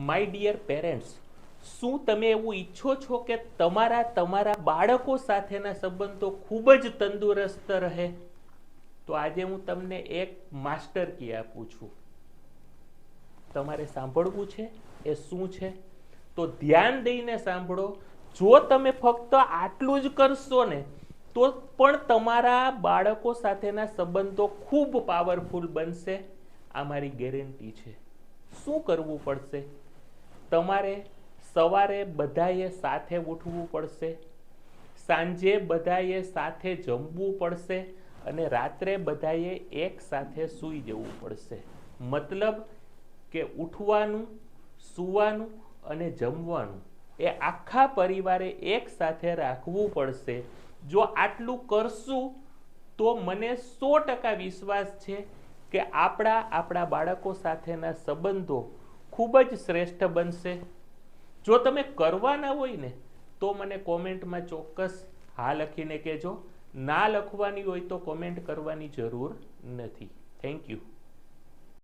My dear parents શું તમે એવું ઈચ્છો છો કે તમારા તમારા બાળકો સાથેના સંબંધો ખૂબ જ તંદુરસ્ત રહે? તો આજે હું તમને એક માસ્ટર કી આપું છું. તમારે સાંભળવું છે? એ શું છે? તો ધ્યાન દઈને સાંભળો. જો તમે ફક્ત આટલું જ કરશો ને, તો પણ તમારા બાળકો સાથેના સંબંધો ખૂબ પાવરફુલ બનશે. આ મારી ગેરંટી છે. શું કરવું પડશે? તમારે સવારે બધાએ સાથે ઉઠવું પડશે, સાંજે બધાએ સાથે જમવું પડશે અને રાત્રે બધાએ એક સાથે સૂઈ જવું પડશે. મતલબ કે ઉઠવાનું, સૂવાનું અને જમવાનું એ આખા પરિવારે એક સાથે રાખવું પડશે. જો આટલું કરશું તો મને સો ટકા વિશ્વાસ છે કે આપણા આપણા બાળકો સાથેના સંબંધો ખૂબ જ શ્રેષ્ઠ બનશે. જો તમે કરવાના હોય ને, તો મને કોમેન્ટમાં ચોક્કસ હા લખીને કહેજો. ના લખવાની હોય તો કોમેન્ટ કરવાની જરૂર નથી. Thank you